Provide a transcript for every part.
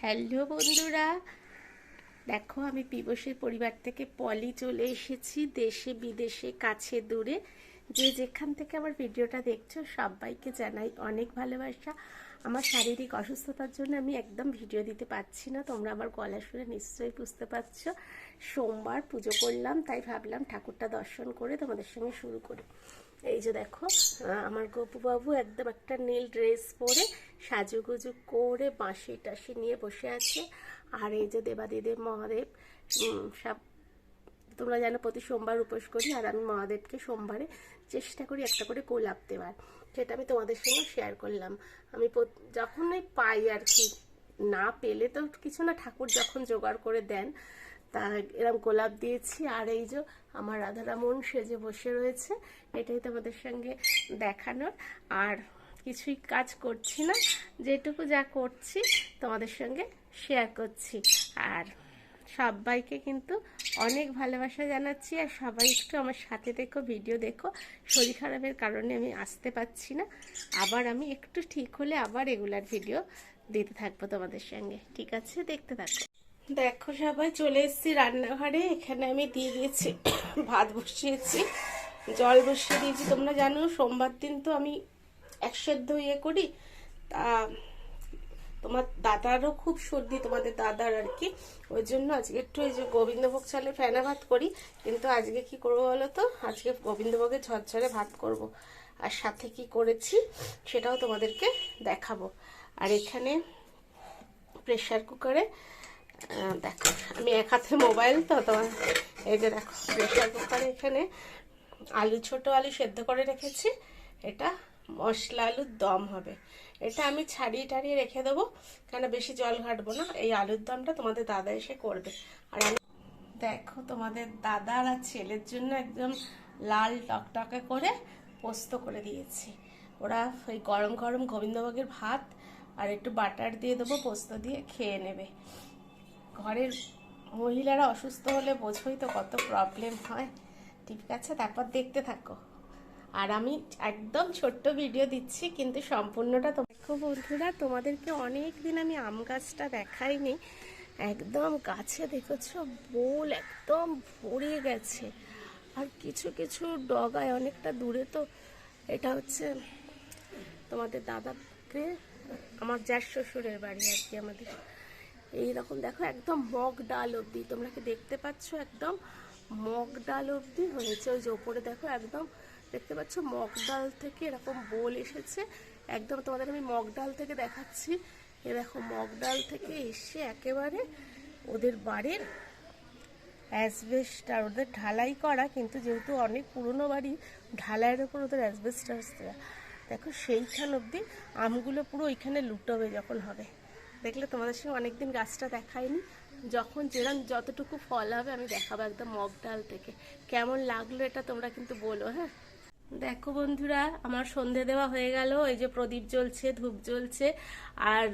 Hello বন্ধুরা। দেখো, আমি পিবসের পরিবার থেকে পলি চলে এসেছি দেশে, বিদেশে, কাছে, দূরে। যে যেখান থেকে আমার ভিডিওটা দেখছ, সবাইকে জানাই অনেক ভালোবাসা। আমার শারীরিক অসুস্থতার জন্য আমি একদম ভিডিও দিতে পারছি না। তোমরা আমার গলা শুনে নিশ্চয়ই বুঝতে পারছ। সোমবার পুজো করলাম, তাই ভাবলাম ঠাকুরটা দর্শন করে তোমাদের সঙ্গে শুরু করি। এই যে দেখো আমার গপুবাবু একদম একটা নীল ড্রেস পরে সাজুগুজু করে বাঁশি টাসি নিয়ে বসে আছে। আর এই যে দেবাদিদেব মহাদেব সব তোমরা জানো প্রতি সোমবার উপোস করি আর আমি মহাদেবকে সোমবারে চেষ্টা করি একটা করে গোলাপ দেওয়ার। সেটা আমি তোমাদের সঙ্গে শেয়ার করলাম। আমি যখনই পাই আর কি, না পেলে তো কিছু না, ঠাকুর যখন জোগাড় করে দেন তা এরকম গোলাপ দিয়েছি, আর এই যে আমার রাধারামন সেজে বসে রয়েছে, এটাই তোমাদের সঙ্গে দেখানোর। আর কিছুই কাজ করছি না, যেটুকু যা করছি তোমাদের সঙ্গে শেয়ার করছি। আর সবাইকে কিন্তু অনেক ভালোবাসা জানাচ্ছি, আর সবাই একটু আমার সাথে দেখো ভিডিও দেখো। শরীর খারাপের কারণে আমি আসতে পারছি না। আবার আমি একটু ঠিক হলে আবার রেগুলার ভিডিও দিতে থাকব তোমাদের সঙ্গে। ঠিক আছে? দেখতে থাকো। দেখো সবাই, চলে এসেছি রান্নাঘরে। এখানে আমি দিয়ে দিয়েছি ভাত বসিয়েছি, জল বসিয়ে দিয়েছি। তোমরা জানো, সোমবার দিন তো আমি এক সেদ্ধ ইয়ে করি। তা তোমার দাদারও খুব সর্দি, তোমাদের দাদার আর কি। ওই জন্য আজকে একটু এই যে গোবিন্দভোগ চালে ফেনা ভাত করি। কিন্তু আজকে কি করব বলো তো? আজকে গোবিন্দভোগের ঝরঝরে ভাত করব। আর সাথে কি করেছি, সেটাও তোমাদেরকে দেখাবো। আর এখানে প্রেশার কুকারে দেখো, আমি এক হাতে মোবাইল, তো তোমার এই যে দেখো, প্রেশার কুকারে এখানে আলু, ছোট আলু সেদ্ধ করে রেখেছি। এটা মশলা আলুর দম হবে। এটা আমি ছাড়িয়ে টাড়িয়ে রেখে দেবো, কেন বেশি জল ঘাটবো না, এই আলুর দমটা তোমাদের দাদা এসে করবে। আর আমি দেখো, তোমাদের দাদার আর ছেলের জন্য একদম লাল টকটকে করে পোস্ত করে দিয়েছি। ওরা ওই গরম গরম গোবিন্দভোগের ভাত আর একটু বাটার দিয়ে দেবো, পোস্ত দিয়ে খেয়ে নেবে। ঘরের মহিলারা অসুস্থ হলে বোঝোই তো কত প্রবলেম হয়। ঠিক আছে, তারপর দেখতে থাকো। আর আমি একদম ছোট্ট ভিডিও দিচ্ছি, কিন্তু সম্পূর্ণটা দেখো বন্ধুরা, তোমাদেরকে অনেক দিন আমি আম গাছটা দেখাইনি। একদম গাছে দেখেছ, বোল একদম ভরে গেছে। আর কিছু কিছু ডগায়, অনেকটা দূরে তো, এটা হচ্ছে তোমাদের দাদাকে, আমার যার শ্বশুরের বাড়ি আর কি আমাদের। এই রকম দেখো, একদম মগ ডাল অবধি। তোমরা কি দেখতে পাচ্ছ? একদম মগ ডাল অবধি হয়েছে। ওই যে ওপরে দেখো, একদম দেখতে পাচ্ছ মগ ডাল থেকে এরকম বোল এসেছে। একদম তোমাদের আমি মগ ডাল থেকে দেখাচ্ছি। এ দেখো, মগ ডাল থেকে এসে একেবারে ওদের বাড়ির অ্যাসবেস্টার ওদের ঢালাই করা। কিন্তু যেহেতু অনেক পুরনো বাড়ি, ঢালাইয়ের ওপর ওদের অ্যাসবেস্টার দেখো, সেইখান অবধি আমগুলো পুরো ওইখানে লুটোবে যখন হবে। দেখলে তোমাদের সঙ্গে অনেকদিন গাছটা দেখায়নি যখন যেরকম যতটুকু ফল হবে আমি দেখাবো একদম মগ ডাল থেকে। কেমন লাগল এটা তোমরা কিন্তু বলো হ্যাঁ? দেখো বন্ধুরা, আমার সন্ধে দেওয়া হয়ে গেল। এই যে প্রদীপ জ্বলছে, ধূপ জ্বলছে। আর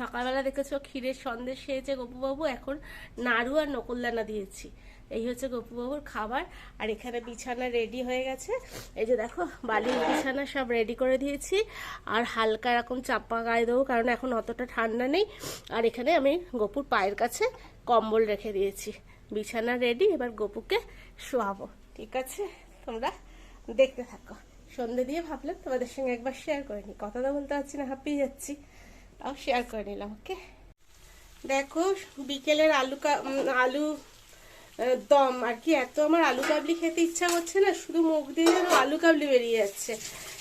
সকালবেলা দেখেছ ক্ষীরের সন্দেশ খেয়েছে গপুবাবু। এখন নাড়ু আর নকুলদানা দিয়েছি। এই হচ্ছে গপুবাবুর খাবার, আর এখানে বিছানা রেডি হয়ে গেছে। এই যে দেখো, বালির বিছানা সব রেডি করে দিয়েছি, আর হালকা এরকম চাপা গায়ে দেবো, কারণ এখন অতটা ঠান্ডা নেই। আর এখানে আমি গপুর পায়ের কাছে কম্বল রেখে দিয়েছি। বিছানা রেডি এবার গপুকে শোয়াবো, ঠিক আছে? তোমরা দেখতে থাকো। সন্ধে দিয়ে ভাবলাম তোমাদের সঙ্গে একবার শেয়ার করে নিই। কথা তো বলতে পারছি না, হাঁপিয়ে যাচ্ছি। তাও শেয়ার করে নিলাম ওকে দেখো, বিকেলের আলু আলু দম। আর কি, এত আমার আলু কাবলি খেতে ইচ্ছা করছে না, শুধু মুখ দিয়ে যেন আলু কাবলি বেরিয়ে যাচ্ছে।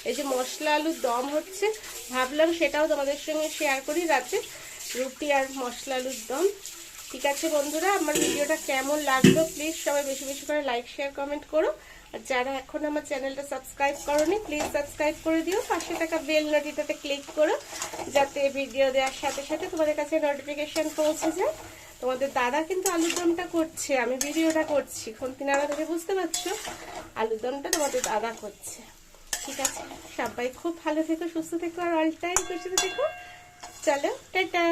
এই যে মশলা আলুর দম হচ্ছে, ভাবলাম সেটাও তোমাদের সঙ্গে শেয়ার করি রাতে, রুটি আর মশলা আলুর দম। ঠিক আছে বন্ধুরা, আমার ভিডিওটা কেমন লাগল প্লিজ সবাই বেশি বেশি করে লাইক শেয়ার কমেন্ট করো। আর যারা এখন আমার চ্যানেলটা সাবস্ক্রাইব করোনি প্লিজ সাবস্ক্রাইব করে দিও, পাশে থাকা বেল নোটিটাতে ক্লিক করো, যাতে ভিডিও দেওয়ার সাথে সাথে তোমাদের কাছে নোটিফিকেশন পৌঁছে যায়। তোমাদের দাদা কিন্তু আলুর দমটা করছে, আমি ভিডিওটা করছি। খুন্তি নাড়া থেকে বুঝতে পারছ? আলুর দমটা তোমাদের দাদা করছে। ঠিক আছে? সবাই খুব ভালো থেকো, সুস্থ থেকো, আর অল টাইম খুশিতে থেকো। চলো, টাটা!